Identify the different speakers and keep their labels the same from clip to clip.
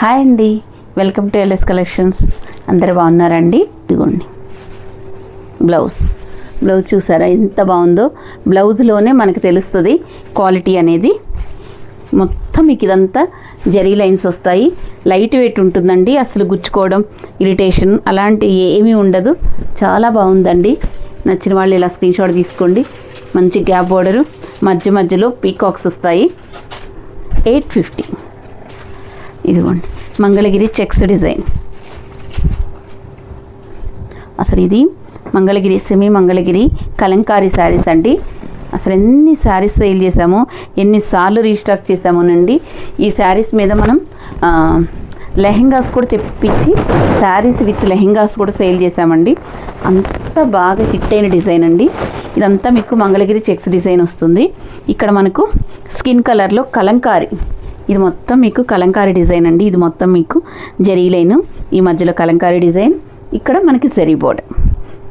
Speaker 1: Hi అండి. Welcome to LS collections అందరు బాగున్నారండి? ఇదిగోండి. బ్లౌజ్ బ్లౌజ్ చూసారా? ఎంత బాగుందో. బ్లౌజ్లోనే మనకు తెలుస్తుంది క్వాలిటీ అనేది. మొత్తం మీకు ఇదంతా జరీ లైన్స్ వస్తాయి. లైట్ వెయిట్ ఉంటుందండి. అసలు గుచ్చుకోవడం ఇరిటేషన్ అలాంటి ఏమీ ఉండదు. చాలా బాగుందండి. నచ్చిన వాళ్ళు ఇలా స్క్రీన్ షాట్ తీసుకోండి. మంచి గ్యాప్ బోర్డరు మధ్య మధ్యలో పీకాక్స్ వస్తాయి. ఎయిట్ ఫిఫ్టీ ఇదిగోండి. Mangalagiri checks design. అసలు ఇది మంగళగిరి సెమీ మంగళగిరి కలంకారీ శారీస్ అండి. అసలు ఎన్ని శారీస్ సేల్ చేసామో ఎన్నిసార్లు రీస్టాక్ చేసామోనండి ఈ శారీస్ మీద మనం లెహెంగాస్ కూడా తెప్పించి శారీస్ విత్ లెహెంగాస్ కూడా సేల్ చేసామండి అంత బాగా హిట్ అయిన డిజైన్ అండి. ఇదంతా మీకు మంగళగిరి చెక్స్ డిజైన్ వస్తుంది. ఇక్కడ మనకు స్కిన్ కలర్లో కలంకారీ ఇది మొత్తం మీకు కలంకారీ డిజైన్ అండి. ఇది మొత్తం మీకు జరీ లైన్. ఈ మధ్యలో కలంకారీ డిజైన్. ఇక్కడ మనకి జరీ బోర్డ్.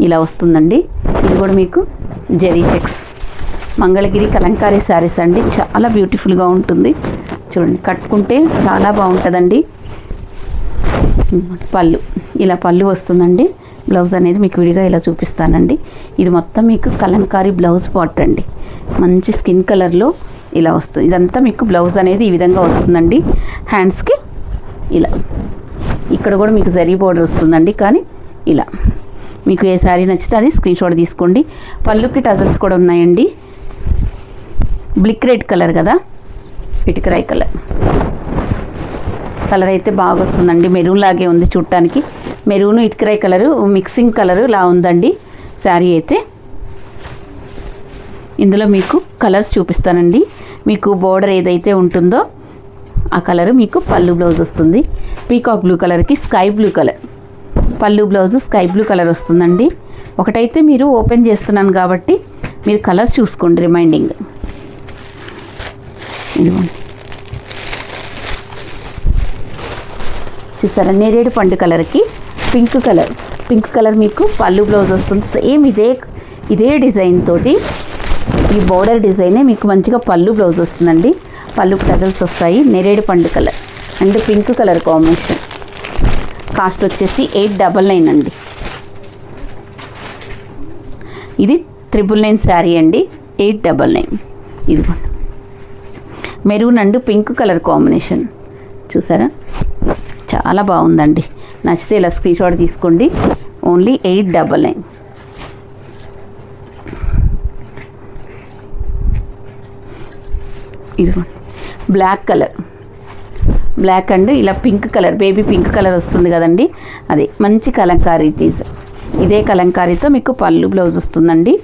Speaker 1: ఇలా వస్తుందండి. ఇది కూడా మీకు జరీ చెక్స్. మంగళగిరి కలంకారీ శారీస్ అండి. చాలా బ్యూటిఫుల్గా ఉంటుంది. చూడండి కట్టుకుంటే చాలా బాగుంటుందండి. పళ్ళు. ఇలా పళ్ళు వస్తుందండి. బ్లౌజ్ అనేది మీకు విడిగా ఇలా చూపిస్తానండి. ఇది మొత్తం మీకు కలంకారీ బ్లౌజ్ పాట్ అండి. మంచి స్కిన్ కలర్లో ఇలా వస్తుంది. ఇదంతా మీకు బ్లౌజ్ అనేది ఈ విధంగా వస్తుందండి. హ్యాండ్స్కి ఇలా. ఇక్కడ కూడా మీకు జరీ బోర్డర్ వస్తుందండి. కానీ ఇలా. మీకు ఏ శారీ నచ్చితే అది స్క్రీన్ షాట్ తీసుకోండి. పళ్ళుకి టజల్స్ కూడా ఉన్నాయండి. బ్లిక్ రెడ్ కలర్ కదా? ఇటుకరాయ్ కలర్. కలర్ అయితే బాగా వస్తుందండి. మెరూన్ లాగే ఉంది చూడటానికి. మెరూన్ ఇటుకరాయి కలరు మిక్సింగ్ కలరు లా ఉందండి శారీ అయితే. ఇందులో మీకు కలర్స్ చూపిస్తానండి. మీకు బోర్డర్ ఏదైతే ఉంటుందో ఆ కలర్ మీకు పళ్ళు బ్లౌజ్ వస్తుంది. పీకాక్ బ్లూ కలర్కి స్కై బ్లూ కలర్. పళ్ళు బ్లౌజ్ స్కై బ్లూ కలర్ వస్తుందండి. ఒకటైతే మీరు ఓపెన్ చేస్తున్నాను కాబట్టి మీరు కలర్స్ చూసుకోండి రిమైండింగ్. ఇదిగోండి. చూసారా? నేరేడు పండు కలర్కి పింక్ కలర్. పింక్ కలర్ మీకు పళ్ళు బ్లౌజ్ వస్తుంది. సేమ్ ఇదే ఇదే డిజైన్ తోటి ఈ బోర్డర్ డిజైనే మీకు మంచిగా పళ్ళు బ్లౌజ్ వస్తుందండి. పళ్ళు టజల్స్ వస్తాయి. నేరేడు పండు colour and pink colour combination. Cost వచ్చేసి ఎయిట్ డబల్ నైన్ అండి. ఇది త్రిబుల్ నైన్ శారీ అండి. Eight double nine. ఇది maroon and pink colour combination. చూసారా? చాలా బాగుందండి. నచ్చితే ఇలా స్క్రీన్ షాట్ తీసుకోండి. ఓన్లీ ఎయిట్ డబల్ నైన్ ఇదిగోండి బ్లాక్ కలర్ బ్లాక్ అండ్ ఇలా pink colour baby pink colour వస్తుంది కదండి. అది మంచి కలంకారీ పీస్ ఇదే కలంకారీతో మీకు పళ్ళు బ్లౌజ్ వస్తుందండి.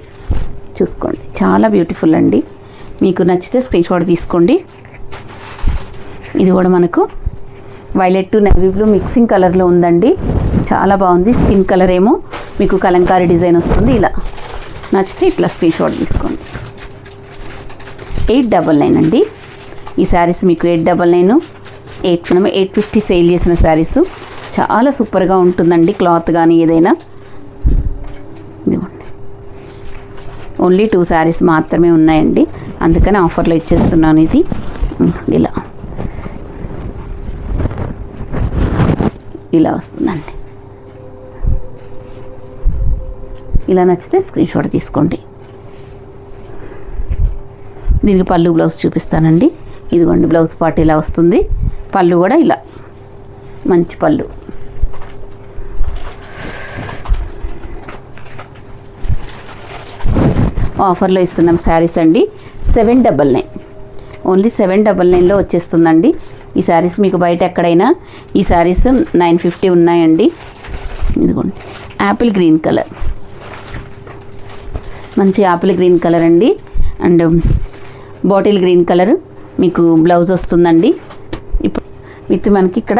Speaker 1: చూసుకోండి చాలా బ్యూటిఫుల్ అండి. మీకు నచ్చితే స్క్రీన్ షాట్ తీసుకోండి. ఇది కూడా మనకు వైలెట్ నేవీ బ్లూ మిక్సింగ్ కలర్లో ఉందండి. చాలా బాగుంది. స్కిన్ కలర్ ఏమో మీకు కలంకారీ డిజైన్ వస్తుంది. ఇలా నచ్చితే ఇట్లా స్క్రీన్ షాట్ తీసుకోండి. ఎయిట్ డబల్ నైన్ అండి. ఈ శారీస్ మీకు ఎయిట్ డబల్ నైన్ ఎయిట్ మనం ఎయిట్ ఫిఫ్టీ సేల్ చేసిన శారీస్ చాలా సూపర్గా ఉంటుందండి క్లాత్ కానీ ఏదైనా. ఇదిగోండి. ఓన్లీ టూ శారీస్ మాత్రమే ఉన్నాయండి. అందుకని ఆఫర్లో ఇచ్చేస్తున్నాను ఇది. ఇలా. ఇలా వస్తుందండి. ఇలా నచ్చితే స్క్రీన్ షాట్ తీసుకోండి. దీనికి పళ్ళు బ్లౌజ్ చూపిస్తానండి. ఇదిగోండి బ్లౌజ్ పార్ట్ ఇలా వస్తుంది. పళ్ళు కూడా ఇలా. మంచి పళ్ళు. ఆఫర్లో ఇస్తున్నాం శారీస్ అండి. Seven double nine. Only seven double నైన్లో వచ్చేస్తుందండి. ఈ శారీస్ మీకు బయట ఎక్కడైనా ఈ శారీస్ నైన్ ఫిఫ్టీ ఉన్నాయండి. ఇదిగోండి. యాపిల్ గ్రీన్ కలర్ మంచి యాపిల్ గ్రీన్ కలర్ అండి. అండ్ బాటిల్ గ్రీన్ కలర్ మీకు బ్లౌజ్ వస్తుందండి. ఇప్పుడు విత్ మనకి ఇక్కడ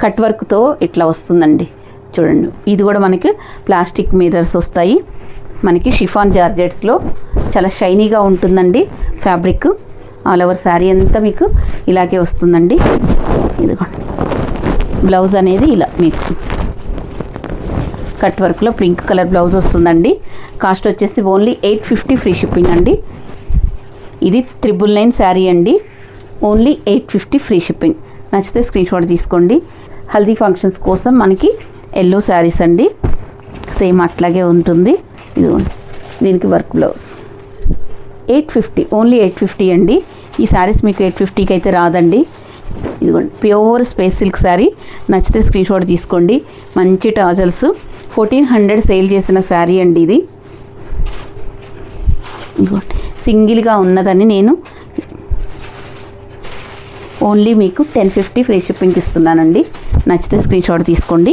Speaker 1: కట్ వర్క్తో ఇట్లా వస్తుందండి. చూడండి. ఇది కూడా మనకి ప్లాస్టిక్ మిర్రర్స్ వస్తాయి. మనకి షిఫాన్ జార్జెట్స్లో చాలా షైనీగా ఉంటుందండి ఫ్యాబ్రిక్ ఆల్ ఓవర్ శారీ అంతా మీకు ఇలాగే వస్తుందండి. ఇదిగోండి. బ్లౌజ్ అనేది ఇలా మీకు కట్ వర్క్లో పింక్ కలర్ బ్లౌజ్ వస్తుందండి. కాస్ట్ వచ్చేసి only eight fifty free shipping అండి. ఇది త్రిబుల్ నైన్ శారీ అండి. Only eight fifty free shipping. నచ్చితే స్క్రీన్ షాట్ తీసుకోండి. హల్దీ ఫంక్షన్స్ కోసం మనకి ఎల్లో శారీస్ అండి. సేమ్ అట్లాగే ఉంటుంది. ఇదిగోండి. దీనికి work blouse. Eight fifty only eight fifty అండి. ఈ శారీస్ మీకు ఎయిట్ ఫిఫ్టీకి అయితే రాదండి. ఇదిగోండి ప్యూర్ స్పేస్ సిల్క్ శారీ. నచ్చితే స్క్రీన్ షాట్ తీసుకోండి. మంచి టాజల్స్. ఫోర్టీన్ హండ్రెడ్ సేల్ చేసిన శారీ అండి ఇది. ఇదిగోండి సింగిల్గా ఉన్నదని నేను ఓన్లీ మీకు టెన్ ఫిఫ్టీ ఫ్రీ షిప్పింగ్కి ఇస్తున్నానండి. నచ్చితే స్క్రీన్ షాట్ తీసుకోండి.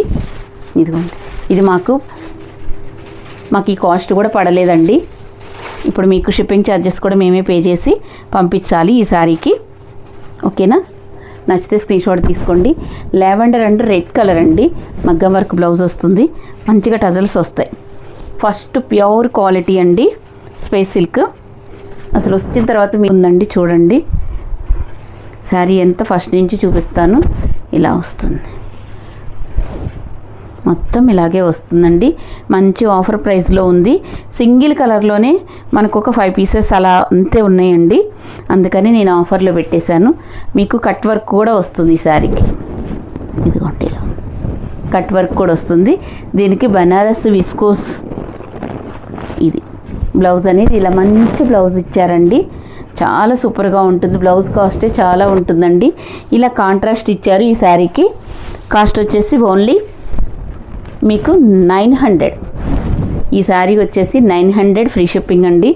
Speaker 1: ఇదిగోండి ఇది మాకు మాకు ఈ కాస్ట్ కూడా పడలేదండి. ఇప్పుడు మీకు షిప్పింగ్ ఛార్జెస్ కూడా మేమే పే చేసి పంపించాలి ఈ శారీకి ఓకేనా? నచ్చితే స్క్రీన్ షాట్ తీసుకోండి. లావెండర్ అంటే రెడ్ కలర్ అండి. మగ్గం వర్క్ బ్లౌజ్ వస్తుంది. మంచిగా టజల్స్ వస్తాయి. ఫస్ట్ ప్యూర్ క్వాలిటీ అండి. Space silk. అసలు వచ్చిన తర్వాత మీకు ఉందండి చూడండి. శారీ ఎంత ఫస్ట్ నుంచి చూపిస్తాను. ఇలా వస్తుంది. మొత్తం ఇలాగే వస్తుందండి. మంచి ఆఫర్ ప్రైస్లో ఉంది. సింగిల్ కలర్లోనే మనకు ఒక ఫైవ్ పీసెస్ అలా అంతే ఉన్నాయండి. అందుకని నేను ఆఫర్లో పెట్టేశాను. మీకు కట్ వర్క్ కూడా వస్తుంది ఈ శారీకి ఇదిగోండి ఇలా. కట్ వర్క్ కూడా వస్తుంది. దీనికి బనారస్ విస్కోస్ ఇది. బ్లౌజ్ అనేది ఇలా మంచి బ్లౌజ్ ఇచ్చారండి. చాలా సూపర్గా ఉంటుంది. బ్లౌజ్ కాస్టే చాలా ఉంటుందండి. ఇలా కాంట్రాస్ట్ ఇచ్చారు ఈ శారీకి కాస్ట్ వచ్చేసి ఓన్లీ మీకు నైన్ హండ్రెడ్. ఈ శారీ వచ్చేసి నైన్ హండ్రెడ్ ఫ్రీ షిప్పింగ్ అండి.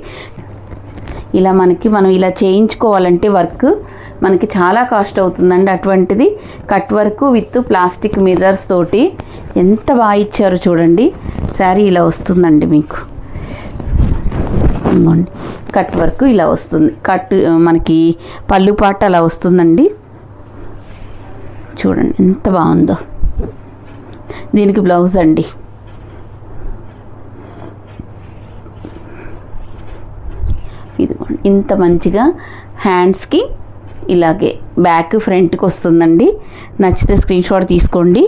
Speaker 1: ఇలా మనకి మనం ఇలా చేయించుకోవాలంటే వర్క్ మనకి చాలా కాస్ట్ అవుతుందండి అటువంటిది. Cut work with plastic mirrors తోటి ఎంత బాగా ఇచ్చారో చూడండి. శారీ ఇలా వస్తుందండి మీకు. కట్ వర్క్ ఇలా వస్తుంది. కట్ మనకి పళ్ళు పాట అలా వస్తుందండి. చూడండి ఎంత బాగుందో. దీనికి బ్లౌజ్ అండి. ఇదిగోండి ఇంత మంచిగా హ్యాండ్స్కి ఇలాగే బ్యాక్ ఫ్రంట్కి వస్తుందండి. నచ్చితే స్క్రీన్ షాట్ తీసుకోండి.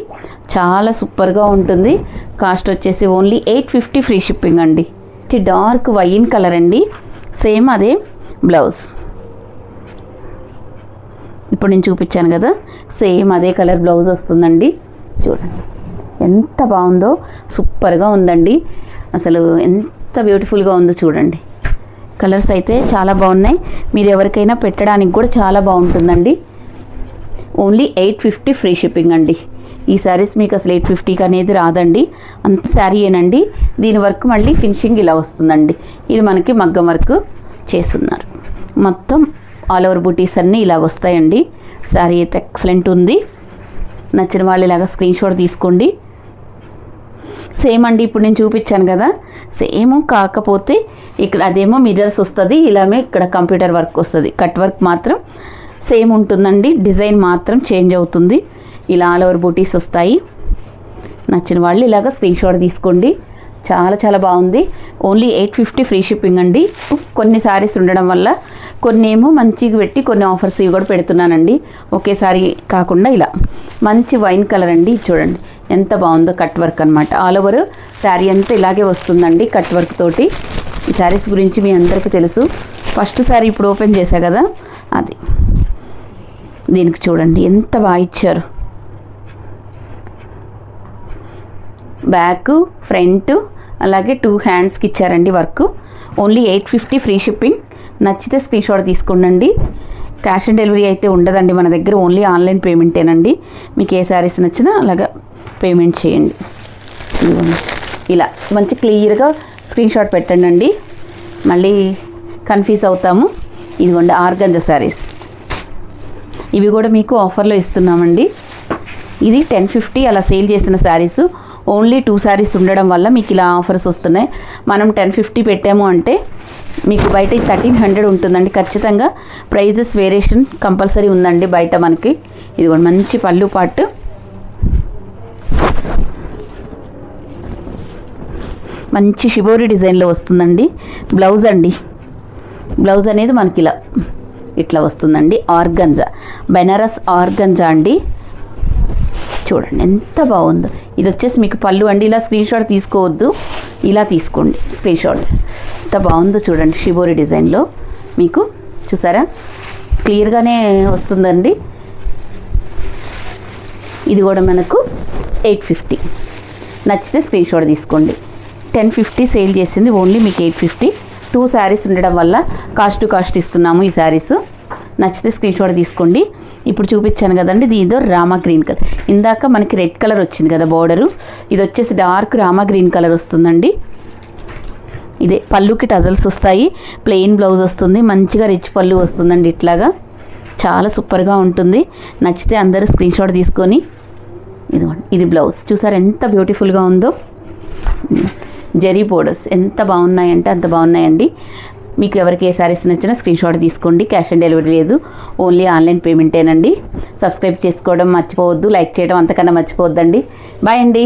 Speaker 1: చాలా సూపర్గా ఉంటుంది. కాస్ట్ వచ్చేసి only eight fifty free shipping అండి. ఇది డార్క్ వైన్ కలర్ అండి. సేమ్ అదే బ్లౌజ్. ఇప్పుడు నేను చూపించాను కదా. సేమ్ అదే కలర్ బ్లౌజ్ వస్తుందండి. చూడండి. ఎంత బాగుందో సూపర్గా ఉందండి. అసలు ఎంత బ్యూటిఫుల్గా ఉందో చూడండి. కలర్స్ అయితే చాలా బాగున్నాయి. మీరు ఎవరికైనా పెట్టడానికి కూడా చాలా బాగుంటుందండి. Only eight fifty free shipping అండి. ఈ శారీస్ మీకు అసలు ఎయిట్ ఫిఫ్టీకి అనేది రాదండి. అంత శారీ ఏనండి. దీని వర్క్ మళ్ళీ ఫినిషింగ్ ఇలా వస్తుందండి. ఇది మనకి మగ్గం వర్క్ చేస్తున్నారు. మొత్తం ఆల్ ఓవర్ బూటీస్ అన్నీ ఇలాగ వస్తాయండి. శారీ అయితే ఎక్సలెంట్ ఉంది. నచ్చిన వాళ్ళు ఇలాగ స్క్రీన్ షాట్ తీసుకోండి. సేమ్ అండి ఇప్పుడు నేను చూపించాను కదా. సేమ్ కాకపోతే ఇక్కడ అదేమో మిర్రర్స్ వస్తుంది ఇలామే ఇక్కడ కంప్యూటర్ వర్క్ వస్తుంది. కట్ వర్క్ మాత్రం సేమ్ ఉంటుందండి డిజైన్ మాత్రం చేంజ్ అవుతుంది. ఇలా ఆల్ ఓవర్ బూటీస్ వస్తాయి. నచ్చిన వాళ్ళు ఇలాగ స్క్రీన్ షాట్ తీసుకోండి. చాలా చాలా బాగుంది. Only eight fifty free shipping అండి. కొన్ని శారీస్ ఉండడం వల్ల కొన్ని ఏమో మంచిగా పెట్టి కొన్ని ఆఫర్స్ ఇవి కూడా పెడుతున్నానండి. ఒకేసారి కాకుండా ఇలా మంచి వైన్ కలర్ అండి. ఇది చూడండి. ఎంత బాగుందో కట్ వర్క్ అనమాట ఆల్ ఓవర్ శారీ అంతా ఇలాగే వస్తుందండి కట్ వర్క్ తోటి. ఈ శారీస్ గురించి మీ అందరికీ తెలుసు. ఫస్ట్ శారీ ఇప్పుడు ఓపెన్ చేశా కదా. అది. దీనికి చూడండి. ఎంత బాగా ఇచ్చారు. బ్యాక్ ఫ్రంట్ అలాగే టూ హ్యాండ్స్కి ఇచ్చారండి work. Only eight fifty free shipping. నచ్చితే స్క్రీన్షాట్ తీసుకోండి క్యాష్ ఆన్ డెలివరీ అయితే ఉండదండి మన దగ్గర ఓన్లీ ఆన్లైన్ పేమెంటేనండి. మీకు ఏ శారీస్ నచ్చినా అలాగా పేమెంట్ చేయండి. ఇదిగోండి. ఇలా మంచి క్లియర్గా స్క్రీన్షాట్ పెట్టండి అండి మళ్ళీ కన్ఫ్యూజ్ అవుతాము. ఇదిగోండి ఆర్గంజ శారీస్. ఇవి కూడా మీకు ఆఫర్లో ఇస్తున్నామండి. ఇది టెన్ ఫిఫ్టీ అలా సేల్ చేసిన శారీస్. ఓన్లీ టూ శారీస్ ఉండడం వల్ల మీకు ఇలా ఆఫర్స్ వస్తున్నాయి. మనం టెన్ ఫిఫ్టీ పెట్టాము అంటే మీకు బయట థర్టీన్ హండ్రెడ్ ఉంటుందండి. ఖచ్చితంగా ప్రైజెస్ వేరియేషన్ కంపల్సరీ ఉందండి బయట మనకి. ఇది కూడా మంచి పళ్ళు పాటు. మంచి షిబోరి డిజైన్లో వస్తుందండి. బ్లౌజ్ అండి. బ్లౌజ్ అనేది మనకి ఇలా ఇట్లా వస్తుందండి. ఆర్గంజా. బెనారస్ ఆర్గంజా అండి. చూడండి ఎంత బాగుందో. ఇది వచ్చేసి మీకు పళ్ళు అండి ఇలా స్క్రీన్ షాట్ తీసుకోవద్దు. ఇలా తీసుకోండి స్క్రీన్ షాట్ ఎంత బాగుందో చూడండి షిబోరి డిజైన్లో మీకు చూసారా? క్లియర్గానే వస్తుందండి. ఇది కూడా మనకు ఎయిట్ ఫిఫ్టీ. నచ్చితే స్క్రీన్ షాట్ తీసుకోండి. టెన్ ఫిఫ్టీ సేల్ చేసింది ఓన్లీ మీకు ఎయిట్ ఫిఫ్టీ. టూ శారీస్ ఉండడం వల్ల కాస్ట్ టు కాస్ట్ ఇస్తున్నాము ఈ శారీస్. నచ్చితే స్క్రీన్ షాట్ తీసుకోండి. ఇప్పుడు చూపించాను కదండి దీనితో రామా గ్రీన్ కలర్ ఇందాక మనకి రెడ్ కలర్ వచ్చింది కదా బార్డరు ఇది వచ్చేసి డార్క్ రామా గ్రీన్ కలర్ వస్తుందండి. ఇదే పళ్ళుకి టజల్స్ వస్తాయి ప్లెయిన్ బ్లౌజ్ వస్తుంది మంచిగా రిచ్ పళ్ళు వస్తుందండి ఇట్లాగా. చాలా సూపర్గా ఉంటుంది. నచ్చితే అందరూ స్క్రీన్ షాట్ తీసుకొని ఇదిగోండి ఇది బ్లౌజ్ చూసారు ఎంత బ్యూటిఫుల్గా ఉందో? జరీ బోర్డర్స్ ఎంత బాగున్నాయంటే అంత బాగున్నాయండి. మీకు ఎవరికి ఏ సారీస్ నచ్చినా స్క్రీన్ షాట్ తీసుకోండి. క్యాష్ ఆన్ డెలివరీ లేదు. ఓన్లీ ఆన్లైన్ పేమెంటేనండి సబ్స్క్రైబ్ చేసుకోవడం మర్చిపోవద్దు. లైక్ చేయడం అంతకన్నా మర్చిపోవద్దండి. బాయ్ అండి.